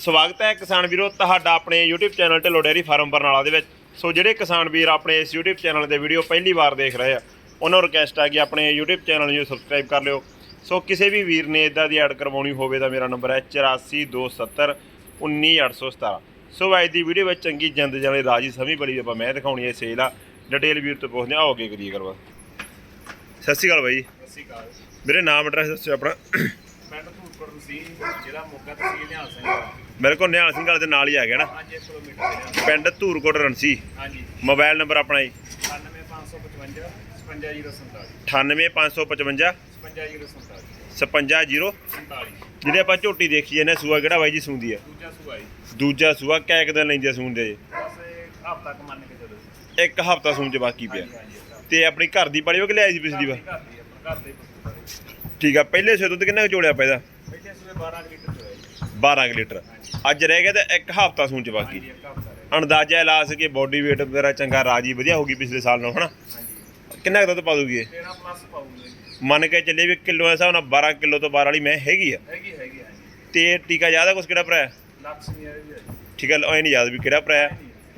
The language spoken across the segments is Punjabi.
ਸਵਾਗਤ ਹੈ ਕਿਸਾਨ ਵੀਰੋ ਤੁਹਾਡਾ ਆਪਣੇ YouTube channel Dhillon dairy farm Barnala ਦੇ ਵਿੱਚ। ਸੋ ਜਿਹੜੇ ਕਿਸਾਨ ਵੀਰ ਆਪਣੇ ਇਸ YouTube ਚੈਨਲ ਦੇ ਵੀਡੀਓ ਪਹਿਲੀ ਵਾਰ ਦੇਖ ਰਹੇ ਆ ਉਹਨਾਂ ਨੂੰ ਰਿਕਵੈਸਟ ਹੈ ਕਿ ਆਪਣੇ YouTube ਚੈਨਲ ਨੂੰ ਸਬਸਕ੍ਰਾਈਬ ਕਰ ਲਿਓ। ਸੋ ਕਿਸੇ ਵੀ ਵੀਰ ਨੇ ਇਦਾਂ ਦੀ ਐਡ ਕਰਵਾਉਣੀ ਹੋਵੇ ਤਾਂ ਮੇਰਾ ਨੰਬਰ ਹੈ 8427 19817 ਸੋ ਅੱਜ ਦੀ ਵੀਡੀਓ ਵਿੱਚ ਚੰਗੀ ਜਿੰਦ ਜਾਣੇ ਰਾਜੀ ਸਮੀ ਬੜੀ ਆਪਾਂ ਮੈਂ ਦਿਖਾਉਣੀ ਹੈ ਸੇਲ ਆ। ਡਿਟੇਲ ਵੀਰ ਤੋਂ ਪੁੱਛਦੇ ਆ ਅੱਗੇ ਕਰੀਏ ਗੱਲਬਾਤ। ਸਤਿ ਸ਼੍ਰੀ ਅਕਾਲ ਬਾਈ। ਸਤਿ ਸ਼੍ਰੀ ਅਕਾਲ। ਮੇਰੇ ਨਾਮ ਐਡਰੈਸ ਦੱਸਿਓ ਆਪਣਾ। ਪਿੰਡ ਧੂਪਰ ਸੀ ਜਿਹੜਾ ਮੋਗਾ ਤਹਿਸੀਲ ਨਿਹਾਲ ਸਿੰਘ ਦਾ। ਮੇਰੇ ਕੋਲ ਨਿਹਾਲ ਸਿੰਘ ਵਾਲੇ ਦੇ ਨਾਲ ਹੀ ਆ ਗਿਆ ਨਾ। ਹਾਂਜੀ 1 ਕਿਲੋਮੀਟਰ ਦੇ ਨਾਲ। ਪਿੰਡ ਧੂਰਕੋਟ ਰਣਸੀ। ਹਾਂਜੀ। ਮੋਬਾਈਲ ਨੰਬਰ ਆਪਣਾ ਜੀ। 98555 55047 98555 55047 550 47 ਜਿਹੜੇ ਆਪਾਂ ਝੋਟੀ ਦੇਖੀ ਜਾਂਦੇ ਸੂਆ ਕਿਹੜਾ ਬਾਈ ਜੀ ਸੂੰਦੀ ਆ? ਦੂਜਾ ਸੂਆ ਜੀ। ਦੂਜਾ ਸੂਆ ਕੈ ਕੁ ਦਿਨ ਲੈਂਦੇ ਸੂੰਦੇ ਜੀ? ਬਸ ਹਫਤਾ ਕੁ ਮੰਨ ਕੇ ਚਲੋ ਇੱਕ ਹਫਤਾ ਸੂਣ ਚ ਬਾਕੀ ਪਿਆ। ਤੇ ਆਪਣੀ ਘਰ ਦੀ ਪੜੀ ਉਹ ਕਿ ਲਿਆਈ ਸੀ ਪਿਛਲੀ ਵਾਰ। ਠੀਕ ਆ ਪਹਿਲੇ ਸੂਏ ਦੁੱਧ ਕਿੰਨਾ ਕੁ ਜੋੜਿਆ ਪਿਆ ਇਹਦਾ? ਪਹਿਲੇ ਸੂਏ 12 ਲੀਟਰ ਅੱਜ ਰਹਿ ਗਿਆ ਤੇ ਇੱਕ ਹਫਤਾ ਸੂਣ ਚ ਬਾਕੀ। ਅੰਦਾਜ਼ਾ ਲਾ ਸਕੇ ਬੋਡੀ weight ਵਗੈਰਾ ਚੰਗਾ ਰਾਜੀ ਵਧੀਆ ਹੋ ਗਈ ਪਿਛਲੇ ਸਾਲ ਨਾਲੋਂ ਹਨਾ? ਕਿੰਨਾ ਕੁ ਦੁੱਧ ਪਾ ਦੂਗੀ ਇਹ ਕੇ ਚੱਲੇ ਵੀ ਕਿਲੋ ਦੇ ਹਿਸਾਬ 12 ਕਿਲੋ ਤੋਂ 12 ਵਾਲੀ ਮੈਂ ਹੈਗੀ ਆ। ਤੇ ਟੀਕਾ ਯਾਦ ਆ ਕੁਛ ਕਿਹੜਾ ਭਰਾ? ਠੀਕ ਹੈ ਐ ਨਹੀਂ ਯਾਦ ਵੀ ਕਿਹੜਾ ਭਰਾ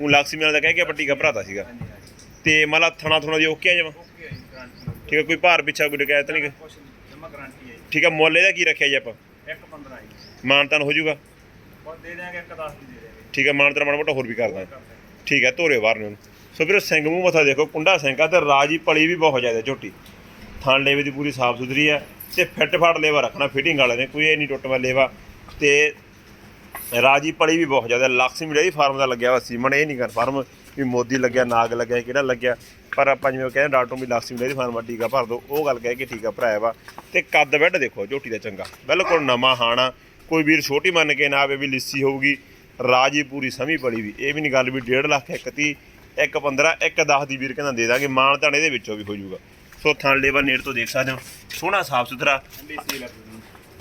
ਉਹ ਲਕਸ਼ਮੀ ਨਾਲ ਤਾਂ ਕਹਿ ਕੇ ਆਪਾਂ ਟੀਕਾ ਭਰਾਤਾ ਸੀਗਾ। ਤੇ ਮਲਾ ਥਣਾ ਥੁਣਾ ਦੀ ਓਕੇ ਆ ਜਮਾ? ਠੀਕ ਹੈ ਕੋਈ ਭਾਰ ਪਿੱਛਾ ਕੋਈ ਡਿਕਾਇਤ ਨਹੀਂ ਗੀ। ਨਹੀਂ ਠੀਕ ਹੈ ਮੁੱਲ ਦਾ ਕੀ ਰੱਖਿਆ ਜੀ ਆਪਾਂ? 1 15 ਜੀ। ਮਾਨਤਾਨ ਹੋ ਜਾਊਗਾ? ਬਹੁਤ ਦੇ ਦਿਆਂਗੇ ਇੱਕ 10 ਦੀ ਦੇ ਦਿਆਂਗੇ। ਠੀਕ ਹੈ ਮਾਨਤਾਨ ਮਾੜਾ ਮੋਟਾ ਹੋਰ ਵੀ ਕਰਦਾ। ਠੀਕ ਹੈ ਧੋਰੇ ਬਾਹਰ ਨੂੰ ਸੋ ਵੀਰੋ ਸਿੰਘ ਮੂੰਹ ਮੱਥਾ ਦੇਖੋ ਕੁੰਡਾ ਸਿੰਘਾ ਤੇ ਰਾਜੀ ਪਲੀ ਵੀ ਬਹੁਤ ਜ਼ਿਆਦਾ ਝੋਟੀ। ਥਣ ਲੇਵੇ ਦੀ ਪੂਰੀ ਸਾਫ਼ ਸੁਥਰੀ ਹੈ ਤੇ ਫਿੱਟ ਫਾੜ ਲੇਵਾ ਰੱਖਣਾ ਫਿਟਿੰਗ ਵਾਲੇ ਨੇ ਕੋਈ ਇਹ ਨਹੀਂ ਟੁੱਟਵਾ ਲੇਵਾ। ਤੇ ਰਾਜੀ ਪਲੀ ਵੀ ਬਹੁਤ ਜ਼ਿਆਦਾ ਲక్ష్ਮੀ ਡੇਅਰੀ ਫਾਰਮ ਦਾ ਲੱਗਿਆ ਵਾ ਸੀਮਨ ਇਹ ਨਹੀਂ ਕਰ ਫਾਰਮ ਵੀ ਮੋਦੀ ਲੱਗਿਆ ਨਾਗ ਲੱਗਿਆ ਕਿਹੜਾ ਲੱਗਿਆ। ਪਰ ਆਪਾਂ ਜਿਵੇਂ ਕਹਿੰਦੇ ਡਾਕਟਰ ਵੀ ਡੇਅਰੀ ਫਾਰਮ ਦਾ ਟੀਕਾ ਭਰ ਦੋ ਉਹ ਗੱਲ ਕਹਿ ਕੇ ਟੀਕਾ ਭਰਾਇਆ ਵਾ। ਤੇ ਕੱਦ ਬੈੱਡ ਦੇਖੋ ਝੋਟੀ ਦਾ ਚੰਗਾ। ਬਿਲਕੁਲ ਨਵਾਂ ਹਾਣਾ ਕੋਈ ਵੀਰ ਛੋਟੀ ਮੰਨ ਕੇ ਨਾ ਆਵੇ ਵੀ ਲਿੱਸੀ ਹੋਊਗੀ। ਰਾਜੀ ਪੂਰੀ ਸਮੀ ਪੜੀ ਵੀ। ਇਹ ਵੀ ਨਹੀਂ ਗੱਲ ਵੀ 1.5 ਲੱਖ ਇੱਕ ਤੀਹ ਇੱਕ 15 ਇੱਕ 10 ਦੀ ਵੀਰ ਕਹਿੰਦਾ ਦੇ ਦਾਂਗੇ। ਮਾਨ ਤਾਂ ਇਹਦੇ ਵਿੱਚੋਂ ਵੀ ਹੋ ਜਾਊਗਾ। ਸੋ ਥਣ ਲੇਵਾ ਨੇੜ ਤੋਂ ਦੇਖ ਸਕਦੇ ਹੋ। ਸੋਹਣਾ ਸਾਫ਼ ਸੁਥਰਾ।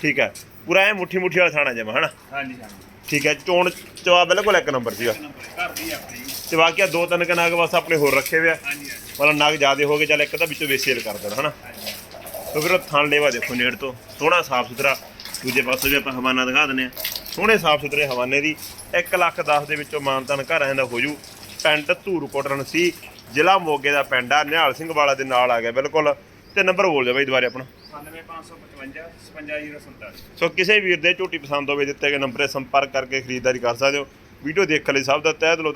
ਠੀਕ ਹੈ। ਪੂਰਾ ਐ ਮੁੱਠੀ ਮੁੱਠੀ ਵਾਲਾ ਥਾਣਾ ਜਮਾ ਹਨਾ? ਹਾਂਜੀ ਹਾਂਜੀ। ਠੀਕ ਹੈ ਚੋਣ ਚਵਾ ਬਿਲਕੁਲ ਇੱਕ ਨੰਬਰ ਸੀਗਾ। ਘਰ ਦੀ ਆਪਣੀ ਜੀ। ਤੇ ਬਾਕੀ ਦੋ ਤਿੰਨ ਕਨਾਗ ਬਸ ਆਪਣੇ ਹੋਰ ਰੱਖੇ ਹੋਏ ਆ। ਹਾਂਜੀ ਹਾਂਜੀ। ਮਤਲਬ ਨਗ ਜ਼ਿਆਦੇ ਹੋ ਗਏ ਚੱਲ ਇੱਕ ਤਾਂ ਵਿੱਚੋਂ ਵੇ ਸੇਲ ਕਰ ਦੇਣਾ ਹਨਾ। ਤੋ ਫਿਰ ਉਹ ਥਣ ਲੇਵਾ ਦੇਖੋ ਨੇੜ ਤੋਂ ਸੋਹਣਾ ਸਾਫ਼ ਸੁਥਰਾ ਦੂਜੇ ਪਾਸੇ ਵੀ ਆਪਾਂ ਹਵਾਨਾ ਦਿਖਾ ਦਿੰਨੇ ਆ। ਸੋਹਣੇ ਸਾਫ਼ ਸੁਥਰੇ ਹਵਾਨੇ ਦੀ 1 ਲੱਖ 10 ਦੇ ਵਿੱਚੋਂ ਮਾਨਤਨ ਘਰ ਆਇਆਂ ਦਾ ਹੋ ਜੂ। ਪਿੰਡ ਧੂਰਕੋਟਰਨ ਸੀ ਜ਼ਿਲ੍ਹਾ ਮੋਗੇ ਦਾ ਪਿੰਡ ਆ ਨਿਹਾਲ ਸਿੰਘ ਵਾਲਾ ਦੇ ਨਾਲ ਆ ਗਿਆ ਬਿਲਕੁਲ। ਤੇ ਨੰਬਰ ਬੋਲ ਦਿਓ ਬਾਈ ਦੁਬਾਰੇ ਆਪਣਾ। 98555 55047 ਸੋ ਕਿਸੇ ਵੀਰ ਦੇ ਝੋਟੀ ਪਸੰਦ ਹੋਵੇ ਦਿੱਤੇ ਗਏ ਨੰਬਰ 'ਤੇ ਸੰਪਰਕ ਕਰਕੇ ਖਰੀਦਦਾਰੀ ਕਰ ਸਕਦੇ ਹੋ। ਵੀਡੀਓ ਦੇਖਣ ਲਈ ਸਭ ਦਾ ਤਹਿ ਦਿਲੋਂ